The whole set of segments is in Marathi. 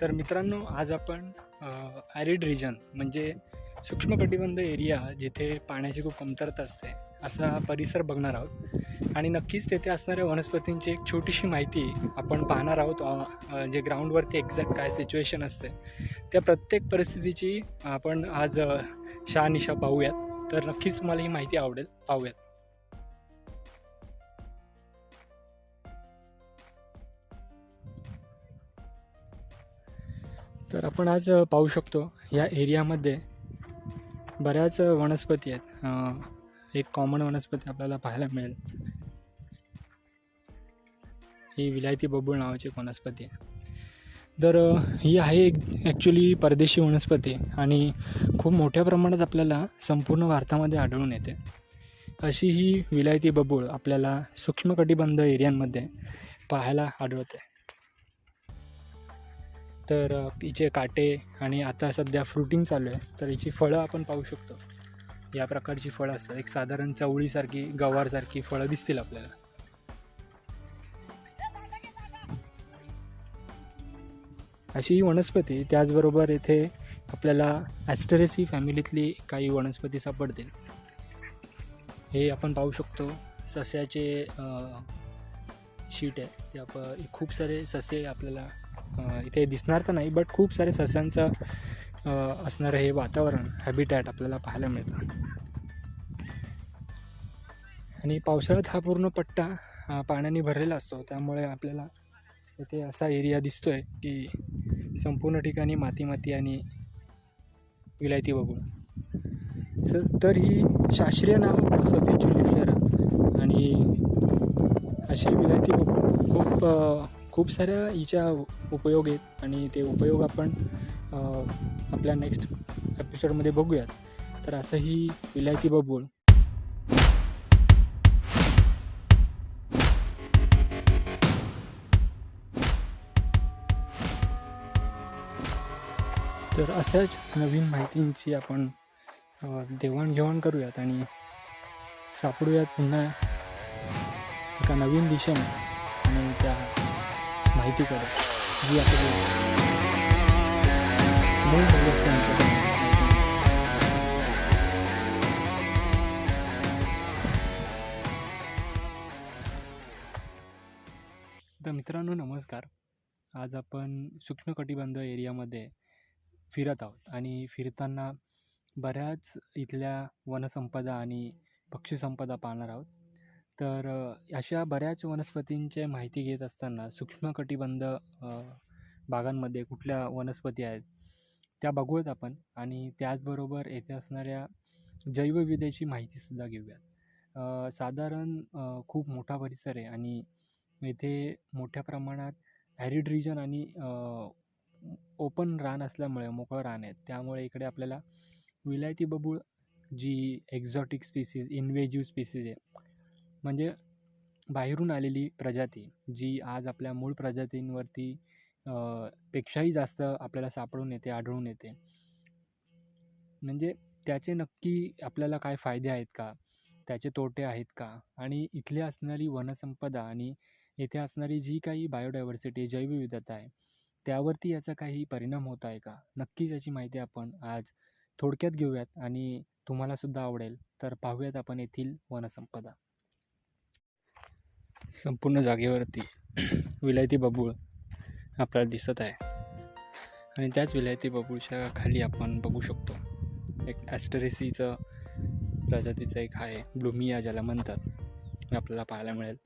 तर मित्रांनो आज आपण ॲरिड रिजन म्हणजे सूक्ष्म कटिबंध एरिया जिथे पाण्याची खूप कमतरता असते असा परिसर बघणार आहोत. आणि नक्कीच तेथे असणाऱ्या वनस्पतींची एक छोटीशी माहिती आपण पाहणार आहोत जे ग्राउंडवरती एक्झॅक्ट काय सिच्युएशन असते. त्या प्रत्येक परिस्थितीची आपण आज शहानिशा पाहूयात. तर नक्कीच तुम्हाला ही माहिती आवडेल पाहूयात. तर आपण आज पाहू शकतो या एरियामध्ये बऱ्याच वनस्पती आहेत. एक कॉमन वनस्पती आपल्याला पाहायला मिळेल. ही विलायती बबूळ नावाची एक वनस्पती आहे. तर ही आहे एक ॲक्च्युली परदेशी वनस्पती आणि खूप मोठ्या प्रमाणात आपल्याला संपूर्ण भारतामध्ये आढळून येते. अशी ही विलायती बबूळ आपल्याला सूक्ष्म कटिबंध एरियांमध्ये पाहायला आढळते. तर हिचे काटे आणि आता सध्या फ्रुटिंग चालू आहे तर हिची फळं आपण पाहू शकतो. या प्रकारची फळं असतात. एक साधारण चवळीसारखी गवारसारखी फळं दिसतील आपल्याला. अशी ही वनस्पती त्याचबरोबर येथे आपल्याला ॲस्टरेसी फॅमिलीतली काही वनस्पती सापडतील. हे आपण पाहू शकतो. सस्याचे शीट आहे. ते आप खूप सारे ससे आपल्याला इथे दिसणार तर नाही बट खूप सारे सस्यांचं असणारं हे वातावरण हॅबिटॅट आपल्याला पाहायला मिळतं. आणि पावसाळ्यात हा पूर्ण पट्टा पाण्याने भरलेला असतो. त्यामुळे आपल्याला इथे असा एरिया दिसतो आहे की संपूर्ण ठिकाणी माती माती आणि विलायती बघून सर तर ही शास्त्रीय नाव प्रसोफी जुलिफ्लेरा आणि अशी विलायती बघून खूप खूप साऱ्या हिच्या उपयोग आहेत आणि ते उपयोग आपण आपल्या नेक्स्ट एपिसोडमध्ये बघूयात. तर असं ही विलायती बबूळ तर अशाच नवीन माहितींची आपण देवाणघेवाण करूयात आणि सापडूयात पुन्हा. एका नवीन दिशेने आणि त्या माहितीकडे जी आपली मूळ सदस्यांच्या तर मित्रांनो नमस्कार. आज आपण सूक्ष्म कटिबंध एरियामध्ये फिरत आहोत आणि फिरताना बऱ्याच इथल्या वनसंपदा आणि पक्षीसंपदा पाहणार आहोत. तर अशा बऱ्याच वनस्पतींच्या माहिती घेत असताना सूक्ष्म कटिबंध भागांमध्ये बागांमध्ये कुठल्या वनस्पती आहेत त्या बघूयात आपण. आणि त्याचबरोबर येथे असणाऱ्या जैवविधेची माहितीसुद्धा घेऊयात. साधारण खूप मोठा परिसर आहे आणि येथे मोठ्या प्रमाणात ॲरिड रिजन आणि ओपन रान असल्यामुळे मोकळं रान आहे त्यामुळे इकडे आपल्याला विलायती बबूळ जी एक्झॉटिक स्पीसीज इन्वेजिव्ह स्पीसीज आहे म्हणजे बाहेरून आलेली प्रजाती जी आज आपल्या मूळ प्रजातींवरती पेक्षाही जास्त आपल्याला सापडून येते आढळून येते. म्हणजे त्याचे नक्की आपल्याला काय फायदे आहेत का? त्याचे तोटे आहेत का? आणि इथली असणारी वनसंपदा आणि येथे असणारी जी काही बायोडायव्हर्सिटी जैवविविधता आहे त्यावरती याचा काही परिणाम होत आहे का? नक्कीच याची माहिती आपण आज थोडक्यात घेऊयात आणि तुम्हालासुद्धा आवडेल. तर पाहूयात आपण येथील वनसंपदा. संपूर्ण जागेवरती विलायती बबूळ आपल्याला दिसत आहे. आणि त्याच विलायती बबूळच्या खाली आपण बघू शकतो. एक ॲस्टरेसीचं प्रजातीचं एक आहे ब्लुमिया ज्याला म्हणतात. आपल्याला पाहायला मिळेल.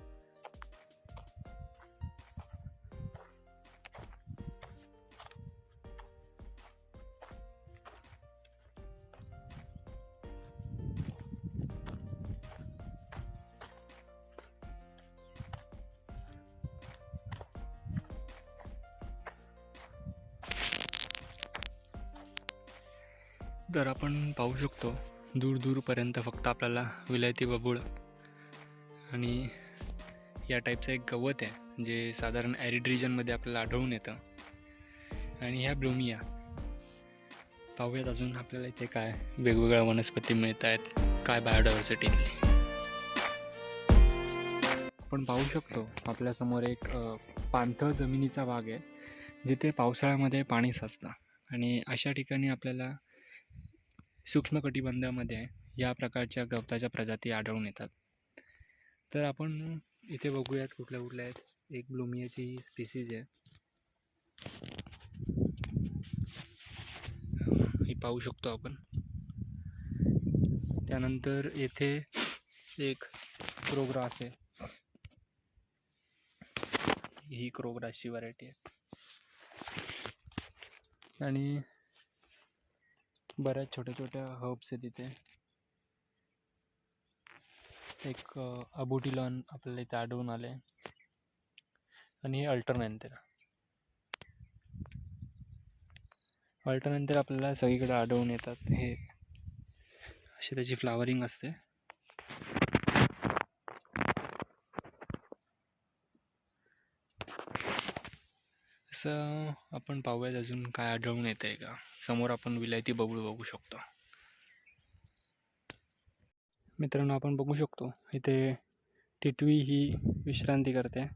तर आपण पाहू शकतो दूर दूरपर्यंत फक्त आपल्याला विलायती बबूळ आणि या टाईपचं एक गवत आहे जे साधारण ॲरिड रिजनमध्ये आपल्याला आढळून येतं. आणि ह्या ब्लोमिया पाहूयात अजून आपल्याला इथे काय वेगवेगळ्या वनस्पती मिळत आहेत काय बायोडायव्हर्सिटी आपण पाहू शकतो आपल्यासमोर एक पाणथळ जमिनीचा भाग आहे जिथे पावसाळ्यामध्ये पाणी साचतं. आणि अशा ठिकाणी आपल्याला सूक्ष्म कटिबंधामध्ये या प्रकारच्या गवताच्या प्रजाती आढळून येतात. तर आपण इथे बघूयात कुठल्या कुठल्या आहेत. एक ब्लुमियाची ही स्पीसीज आहे ही पाहू शकतो आपण. त्यानंतर येथे एक क्रोग्रास आहे. ही क्रोग्रासची व्हरायटी आहे. आणि बऱ्याच छोट्या छोट्या हर्ब्स आहेत इथे. एक अबुटिलॉन आपल्याला इथे आढळून आले. आणि हे अल्टरनंतर अल्टरनंतर आपल्याला सगळीकडे आढळून येतात. हे अशी त्याची फ्लावरिंग असते. असं आपण पाहूयात अजून काय आढळून येत आहे का? समोर आपण विलायती बबूळ बघू शकतो. मित्रांनो आपण बघू शकतो इथे टिटवी ही विश्रांती करते.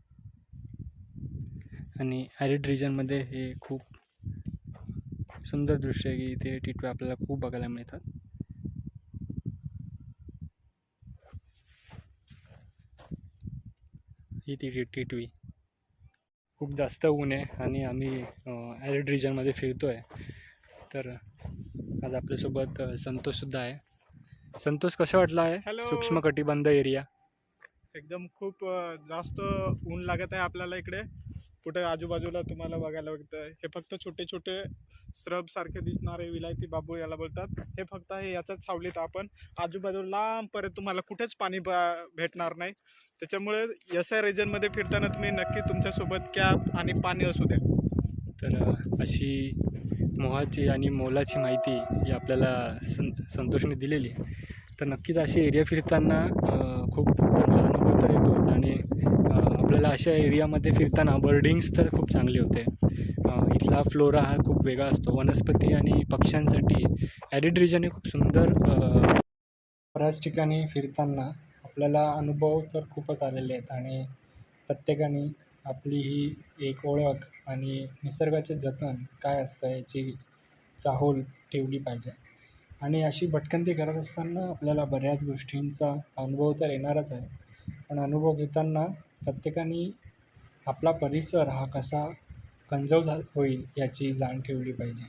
आणि ॲरिड रिजनमध्ये हे खूप सुंदर दृश्य आहे की इथे टिटवी आपल्याला खूप बघायला मिळतात. ही ती टिटवी. खूप जास्त ऊन आहे आणि आम्ही ॲरिड रिजनमध्ये फिरतो आहे तर आज आपल्यासोबत संतोषसुद्धा आहे. संतोष कसं वाटलं आहे. सूक्ष्म कटिबंध एरिया? एकदम खूप जास्त ऊन लागत आहे आपल्याला इकडे. कुठे आजूबाजूला तुम्हाला बघायला भेटतं हे फक्त छोटे छोटे स्रब सारखे दिसणारे विलायती बाबू याला बोलतात. हे फक्त हे याच्याच सावलीत आपण. आजूबाजूला लांबपर्यंत तुम्हाला कुठेच पाणी भेटणार नाही. त्याच्यामुळे या रिजनमध्ये फिरताना तुम्ही नक्की तुमच्यासोबत कॅप आणि पाणी असू द्या. तर अशी मोहाची आणि मोलाची माहिती ही आपल्याला सं संतोषने दिलेली आहे. तर नक्कीच अशी एरिया फिरताना खूप चांगला अनुभव तर येतोच आणि आपल्याला अशा एरियामध्ये फिरताना बर्डिंग्स तर खूप चांगले होते. इथला फ्लोरा हा खूप वेगळा असतो. वनस्पती आणि पक्ष्यांसाठी ॲरिड रिजन हे खूप सुंदर बऱ्याच ठिकाणी फिरताना आपल्याला अनुभव तर खूपच आलेले आहेत आणि प्रत्येकाने आपली ही एक ओळख आणि निसर्गाचे जतन काय असतं याची चाहूल ठेवली पाहिजे. आणि अशी भटकंती करत असताना आपल्याला बऱ्याच गोष्टींचा अनुभव तर येणारच आहे. पण अनुभव घेताना प्रत्येकाने आपला परिसर हा कसा कंजर्व झा होईल याची जाण ठेवली पाहिजे.